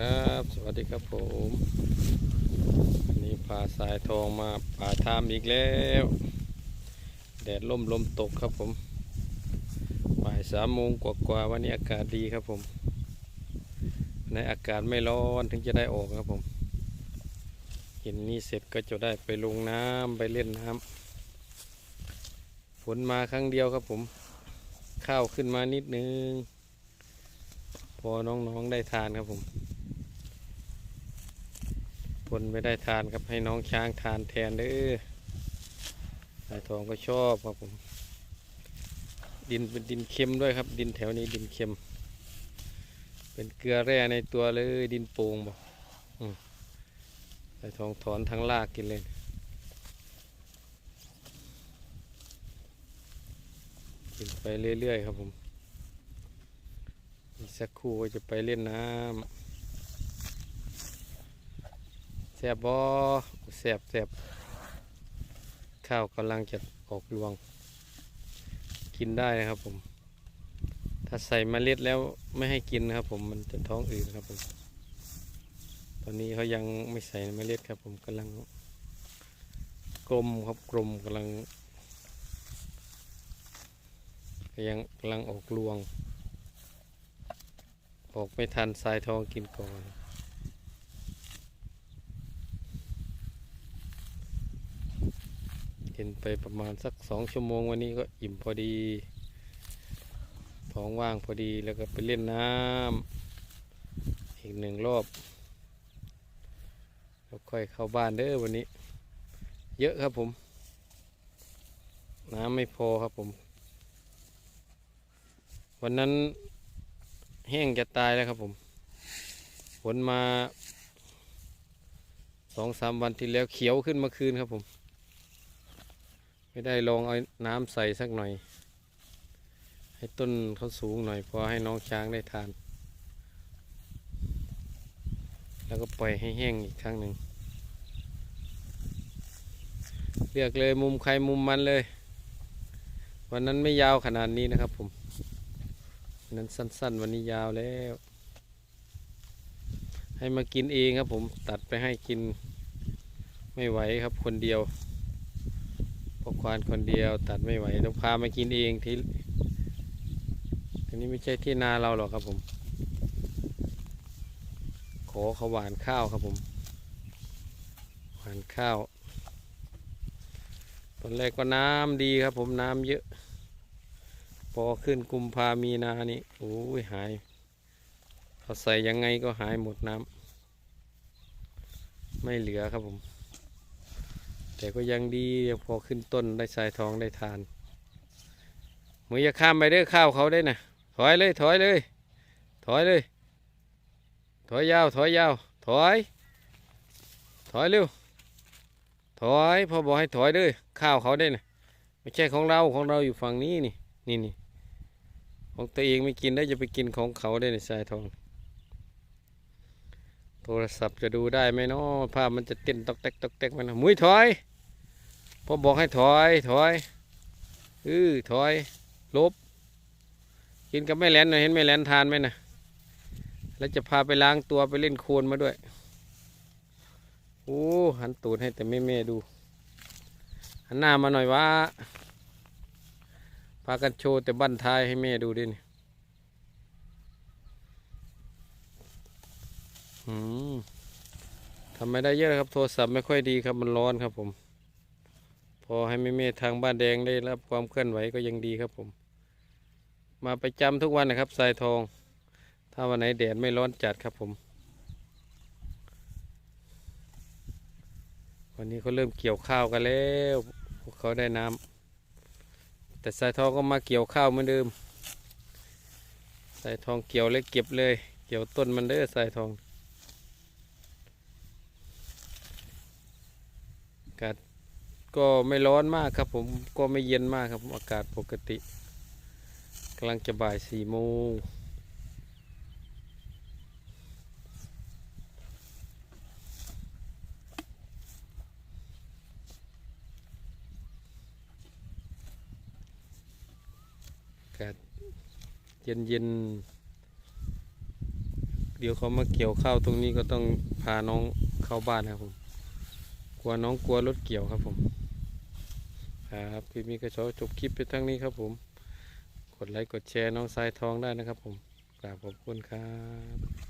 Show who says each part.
Speaker 1: ครับ สวัสดีครับผมวันนี้พาสายทองมาป่าทามอีกแล้ว แดดล่มลมตกครับผมบ่ายสามโมงกว่าๆวันนี้อากาศดีครับผม ในอากาศไม่ร้อนถึงจะได้ออกครับผม เห็นนี้เสร็จก็จะได้ไปลงน้ำไปเล่นน้ำฝนมาครั้งเดียวครับผม ข้าวขึ้นมานิดนึงพอน้องๆได้ทานครับผม ผลไม่ได้ทานครับให้น้องช้างทานแทนเด้อสายทองก็ชอบครับผมดินเป็นดินเค็มด้วยครับ ดินแถวนี้ดินเค็ม เป็นเกลือแร่ในตัวเลยดินโป่งบอกอืมสายทองถอนทั้งรากกินเลยกินไปเรื่อยๆครับผม อีกสักครู่ก็จะไปเล่นน้ำ แสบบอแสบแสบข้าวกำลังจะออกรวง กินได้นะครับผม ถ้าใส่เมล็ดแล้วไม่ให้กินนะครับ ผมมันจะท้องอืดครับผม ตอนนี้เขายังไม่ใส่เมล็ดครับ ผมกำลังกลมครับกลมกำลังยังกำลังออกรวง ออกไม่ทันทรายทองกินก่อน กินไปประมาณสักสองชั่วโมงวันนี้ก็อิ่มพอดี ท้องว่างพอดีแล้วก็ไปเล่นน้ำอีกหนึ่งรอบแล้วค่อยเข้าบ้านเด้อวันนี้ เยอะครับผม น้ำไม่พอครับผม วันนั้นแห้งจะตายแล้วครับผมฝนมาสองสามวันที่แล้วเขียวขึ้นเมาคืนครับผม ไม่ได้ลองเอาน้ำใส่สักหน่อย ให้ต้นเขาสูงหน่อยพอให้น้องช้างได้ทาน แล้วก็ปล่อยให้แห้งอีกครั้งหนึ่งเลือกเลยมุมใครมุมมันเลย วันนั้นไม่ยาวขนาดนี้นะครับผมนั้นสั้น ๆ วันนี้ยาวแล้ว ให้มากินเองครับผมตัดไปให้กินไม่ไหวครับคนเดียว พอควานคนเดียวตัดไม่ไหวต้องพามากินเองที่อันนี้ไม่ใช่ที่นาเราหรอกครับผม ขอเขาหวานข้าวครับผม หวานข้าวตอนแรกก็น้ำดีครับผมน้ำเยอะ พอขึ้นกุมภามีนานี่โอ้ยหายเอาใส่ยังไงก็หายหมดน้ำไม่เหลือครับผม แต่ก็ยังดียังพอขึ้นต้นได้สายทองได้ทานมืออย่าข้ามไปเด้อข้าวเขาได้นะถอยเลย ถอยเลย ถอยเลย ถอยยาว ถอยยาว ถอย ถอยเร็ว ถอยพอบอกให้ถอยเลยข้าวเขาได้นะไม่ใช่ของเราของเราอยู่ฝั่งนี้นี่นี่นี่ของตัวเองไม่กินได้จะไปกินของเขาได้ในสายทอง โทรศัพท์จะดูได้ไหมเนาะภาพมันจะเต้นตอกแตกตอกแตกมันนะมุ้ยถอย พอบอกให้ถอยถอยอือถอยลบ กินกับแม่แหลนหน่อยเห็นแม่แหลนทานไหมนะแล้วจะพาไปล้างตัวไปเล่นโคลนมาด้วยโอ้หันตูดให้แต่แม่แม่ดูหันหน้ามาหน่อยวะพากันโชว์แต่บั้นท้ายให้แม่ดูดินี่ทำไม่ได้เยอะครับโทรศัพท์ไม่ค่อยดีครับมันร้อนครับผม พอให้แม่เมทางบ้านแดงได้รับความเคลื่อนไหวก็ยังดีครับผม มาไปจำทุกวันนะครับสายทอง ถ้าวันไหนแดดไม่ร้อนจัดครับผม วันนี้เขาเริ่มเกี่ยวข้าวกันแล้วพวกเขาได้น้ำแต่สายทองก็มาเกี่ยวข้าวเหมือนเดิมสายทองเกี่ยวเลยเก็บเลย เกี่ยวต้นมันเด้อสายทองอากาศ ก็ไม่ร้อนมากครับ ผมก็ไม่เย็นมากครับอากาศปกติกำลังจะบ่ายสี่โมงกาศเย็นเย็นเดี๋ยวเขามาเกี่ยวข้าวตรงนี้ก็ต้องพาน้องเข้าบ้านครับผม กลัวน้องกลัวรถเกี่ยวครับผม ครับคลิปนี้ก็ขอจบคลิปไปทั้งนี้ครับผม กดไลค์กดแชร์น้องสายทองได้นะครับผมกราบขอบคุณครับ